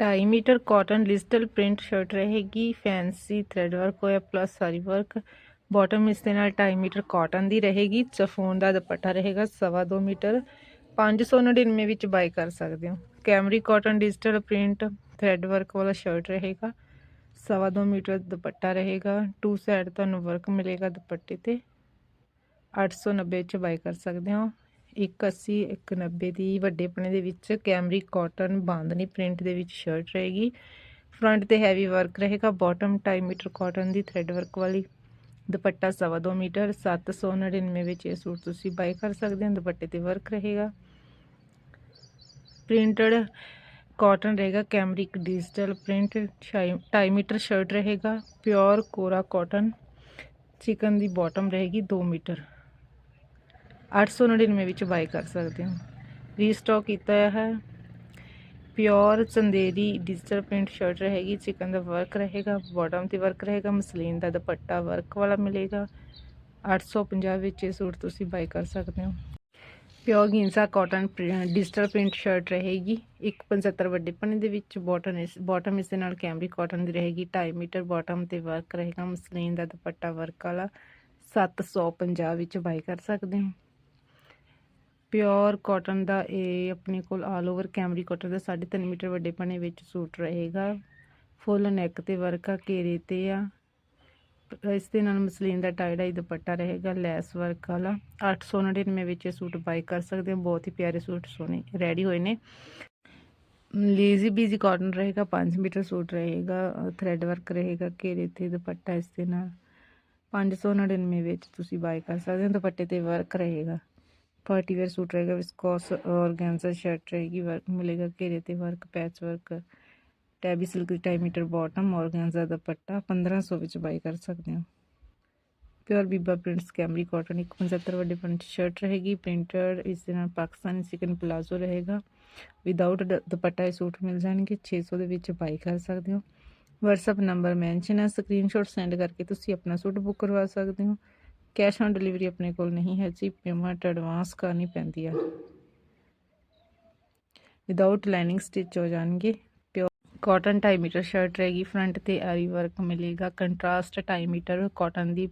ਢਾਈ metre cotton digital print shirt ਰਹੇਗੀ fancy thread work ਹੋਇਆ ਪਲੱਸ ਸਾਰੀ ਵਰਕ ਬਾਟਮ ਇਸ ਦੇ ਨਾਲ 2.5 ਮੀਟਰ ਕਾਟਨ ਦੀ ਰਹੇਗੀ ਚਫੋਨ ਦਾ ਦੁਪੱਟਾ ਰਹੇਗਾ ਸਵਾ ਦੋ ਮੀਟਰ। 599 ਵਿੱਚ ਬਾਈ ਕਰ ਸਕਦੇ ਹੋ। Cambric cotton digital print thread work ਵਾਲਾ ਸ਼ਰਟ ਰਹੇਗਾ, ਸਵਾ ਦੋ ਮੀਟਰ ਦੁਪੱਟਾ ਰਹੇਗਾ। ਟੂ ਸਾਈਡ ਤੁਹਾਨੂੰ ਵਰਕ ਮਿਲੇਗਾ ਦੁਪੱਟੇ ਤੇ। 890 ਵਿੱਚ ਬਾਈ ਕਰ ਸਕਦੇ ਹੋ। 180 190 ਦੀ ਵੱਡੇ ਪਣੇ ਦੇ ਵਿੱਚ ਕੈਮਰੀ ਕਾਟਨ ਬਾਂਦਨੀ ਪ੍ਰਿੰਟ ਦੇ ਵਿੱਚ ਸ਼ਰਟ ਰਹੇਗੀ। ਫਰੰਟ ਤੇ ਹੈਵੀ ਵਰਕ ਰਹੇਗਾ ਬਾਟਮ 2.5 ਮੀਟਰ ਕਾਟਨ ਦੀ ਥ੍ਰੈਡ ਵਰਕ ਵਾਲੀ। ਦੁਪੱਟਾ ਸਵਾ ਦੋ ਮੀਟਰ 799 ਵਿੱਚ ਇਹ ਸੂਟ ਤੁਸੀਂ ਬਾਈ ਕਰ ਸਕਦੇ ਹੋ, ਦੁਪੱਟੇ ਤੇ ਵਰਕ ਰਹੇਗਾ। ਪ੍ਰਿੰਟਡ ਕਾਟਨ ਰਹੇਗਾ cambric digital print 2.5 metre shirt ਰਹੇਗਾ ਪਿਓਰ ਕੋਰਾ ਕਾਟਨ ਚਿਕਨ ਦੀ ਬਾਟਮ ਰਹੇਗੀ 2 ਮੀਟਰ। 899 ਵਿੱਚ ਬਾਈ ਕਰ ਸਕਦੇ ਹੋ। ਰੀਸਟਾਕ ਕੀਤਾ ਹੋਇਆ ਹੈ। Pure Chanderi digital print shirt ਰਹੇਗੀ ਚਿਕਨ ਦਾ ਵਰਕ ਰਹੇਗਾ ਬਾਟਮ ਤੇ ਵਰਕ ਰਹੇਗਾ, ਮਸਲੀਨ ਦਾ ਦੁਪੱਟਾ ਵਰਕ ਵਾਲਾ ਮਿਲੇਗਾ। 850 ਵਿੱਚ ਇਹ ਸੂਟ ਤੁਸੀਂ ਬਾਈ ਕਰ ਸਕਦੇ ਹੋ। ਪਿਓਰ ਗਿੰਸਾ ਕਾਟਨ ਡਿਜੀਟਲ ਪ੍ਰਿੰਟ ਸ਼ਰਟ ਰਹੇਗੀ 175 ਵੱਡੇ ਪਨੇ ਦੇ ਵਿੱਚ ਬਾਟਮ ਇਸ ਬਾਟਮ ਇਸ ਦੇ ਨਾਲ ਕੈਮਰੀ ਕਾਟਨ ਦੀ ਰਹੇਗੀ 2.5 ਮੀਟਰ ਬਾਟਮ ਤੇ ਵਰਕ ਰਹੇਗਾ, ਮਸਲੀਨ ਦਾ ਦੁਪੱਟਾ ਵਰਕ ਵਾਲਾ 750 ਵਿੱਚ ਬਾਈ ਕਰ ਸਕਦੇ ਹੋ। ਪਿਓਰ ਕਾਟਨ ਦਾ ਇਹ ਆਪਣੇ ਕੋਲ ਆਲ ਓਵਰ ਕੈਮਰੀ ਕਾਟਨ ਦਾ 3.5 ਮੀਟਰ ਵੱਡੇ ਪਨੇ ਵਿੱਚ ਸੂਟ ਰਹੇਗਾ। ਫੁੱਲ ਨੈਕ ਤੇ ਵਰਕ ਆ, ਘੇਰੇ ਤੇ ਆ। ਇਸ ਦੇ ਨਾਲ ਮਸਲੀਨ ਦਾ ਟਾਈ ਡਾਈ ਦੁਪੱਟਾ ਰਹੇਗਾ, ਲੈਸ ਵਰਕ ਵਾਲਾ। 899 ਵਿੱਚ ਇਹ ਸੂਟ ਬਾਈ ਕਰ ਸਕਦੇ ਹੋ। ਬਹੁਤ ਹੀ ਪਿਆਰੇ ਸੂਟ ਸੋਹਣੇ ਰੈਡੀ ਹੋਏ ਨੇ। ਲੇਜ਼ੀ ਬੀਜ਼ੀ ਕਾਟਨ ਰਹੇਗਾ 5 ਮੀਟਰ ਸੂਟ ਰਹੇਗਾ ਥ੍ਰੈਡ ਵਰਕ ਰਹੇਗਾ, ਘੇਰੇ ਤੇ ਦੁਪੱਟਾ ਇਸ ਦੇ ਨਾਲ। 599 ਵਿੱਚ ਤੁਸੀਂ ਬਾਈ ਕਰ ਸਕਦੇ ਹੋ। ਦੁਪੱਟੇ ਤੇ ਵਰਕ ਰਹੇਗਾ। ਪਾਰਟੀ ਵੇਅਰ ਸੂਟ ਰਹੇਗਾ ਵਿਸਕੋਸ ਔਰਗੈਂਜ਼ਾ ਸ਼ਰਟ ਰਹੇਗੀ ਵਰਕ ਮਿਲੇਗਾ ਘੇਰੇ ਤੇ work patch work tabby silk ਦੀ 2 ਮੀਟਰ ਬਾਟਮ ਔਰਗੈਂਜ਼ਾ ਦੁਪੱਟਾ 1500 ਵਿੱਚ ਬਾਈ ਕਰ ਸਕਦੇ ਹੋ। ਪਿਓਰ ਬੀਬਾ ਪ੍ਰਿੰਟਸ ਕੈਮਰੀ ਕਾਟਨ 175 ਵੱਡੇ ਪੰਚ ਸ਼ਰਟ ਰਹੇਗੀ ਪ੍ਰਿੰਟਡ ਇਸ ਦੇ ਨਾਲ ਪਾਕਿਸਤਾਨੀ ਸਿਕਨ ਪਲਾਜ਼ੋ ਰਹੇਗਾ। ਵਿਦਆਊਟ ਦੁਪੱਟਾ ਇਹ ਸੂਟ ਮਿਲ ਜਾਣਗੇ 600 ਦੇ ਵਿੱਚ ਬਾਈ ਕਰ ਸਕਦੇ ਹੋ। WhatsApp ਨੰਬਰ ਮੈਂਸ਼ਨ ਹੈ ਸਕਰੀਨਸ਼ਾਟ ਸੈਂਡ ਕਰਕੇ ਤੁਸੀਂ ਆਪਣਾ ਸੂਟ ਬੁੱਕ ਕਰਵਾ ਸਕਦੇ ਹੋ। ਕੈਸ਼ ਔਨ ਡਿਲੀਵਰੀ ਆਪਣੇ ਕੋਲ ਨਹੀਂ ਹੈ ਜੀ, ਪੇਮੈਂਟ ਐਡਵਾਂਸ ਕਰਨੀ ਪੈਂਦੀ ਆ। ਵਿਦਆਊਟ ਲਾਈਨਿੰਗ ਸਟਿਚ ਹੋ ਜਾਣਗੇ। ਪਿਓਰ ਕਾਟਨ 2.5 ਮੀਟਰ ਸ਼ਰਟ ਰਹੇਗੀ ਫਰੰਟ ਤੇ ਆਰੀ ਵਰਕ ਮਿਲੇਗਾ। ਕੰਟਰਾਸਟ 2.5 ਮੀਟਰ ਕਾਟਨ ਦੀ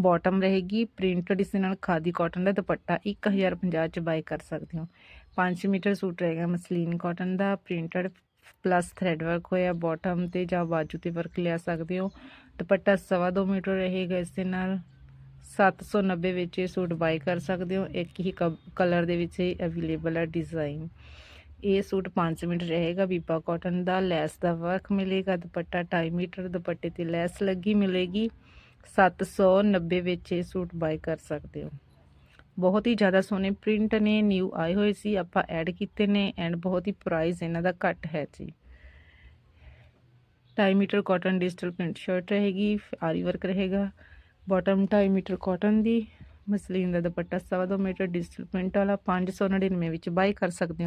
ਬਾਟਮ ਰਹੇਗੀ। ਪ੍ਰਿੰਟਡ ਇਸ ਦੇ ਨਾਲ ਖਾਦੀ ਕਾਟਨ ਦਾ ਦੁਪੱਟਾ 1050 ਚ ਬਾਈ ਕਰ ਸਕਦੇ ਹੋ। 5 ਮੀਟਰ ਸੂਟ ਰਹੇਗਾ ਮਸਲੀਨ ਕਾਟਨ ਦਾ। ਪ੍ਰਿੰਟਡ ਪਲੱਸ ਥ੍ਰੈਡ ਵਰਕ ਹੋਇਆ ਬਾਟਮ ਤੇ ਜਾਂ ਬਾਜੂ ਤੇ ਵਰਕ ਲਿਆ ਸਕਦੇ ਹੋ। ਦੁਪੱਟਾ ਸਵਾ ਦੋ ਮੀਟਰ ਰਹੇਗਾ ਇਸ ਦੇ ਨਾਲ। 790 ਵਿੱਚ ਇਹ ਸੂਟ ਬਾਈ ਕਰ ਸਕਦੇ ਹੋ। ਇੱਕ ਹੀ ਕਲਰ ਦੇ ਵਿੱਚ ਹੀ ਅਵੇਲੇਬਲ ਹੈ ਡਿਜ਼ਾਈਨ ਇਹ ਸੂਟ 5 ਮੀਟਰ ਰਹੇਗਾ। ਬੀਬਾ ਕਾਟਨ ਦਾ ਲੈਸ ਦਾ ਵਰਕ ਮਿਲੇਗਾ। ਦੁਪੱਟਾ 2.5 ਮੀਟਰ, ਦੁਪੱਟੇ ਤੇ ਲੈਸ ਲੱਗੀ ਮਿਲੇਗੀ। 790 ਵਿੱਚ ਇਹ ਸੂਟ ਬਾਈ ਕਰ ਸਕਦੇ ਹੋ। ਬਹੁਤ ਹੀ ਜ਼ਿਆਦਾ ਸੋਹਣੇ ਪ੍ਰਿੰਟ ਨੇ ਨਿਊ ਆਏ ਹੋਏ ਸੀ, ਆਪਾਂ ਐਡ ਕੀਤੇ ਨੇ ਐਂਡ ਬਹੁਤ ਹੀ ਪ੍ਰਾਈਸ ਇਹਨਾਂ ਦਾ ਘੱਟ ਹੈ ਜੀ। 2.5 metre cotton digital print shirt ਰਹੇਗੀ, ਆਰੀ ਵਰਕ ਰਹੇਗਾ। ਬਾਟਮ 2.5 ਮੀਟਰ ਕਾਟਨ ਦੀ, ਮਸਲੀਨ ਦਾ ਦੁਪੱਟਾ ਸਵਾ ਦੋ ਮੀਟਰ ਡਿਸਟਲ ਪ੍ਰਿੰਟ ਵਾਲਾ 599 ਵਿੱਚ ਬਾਈ ਕਰ ਸਕਦੇ ਹੋ।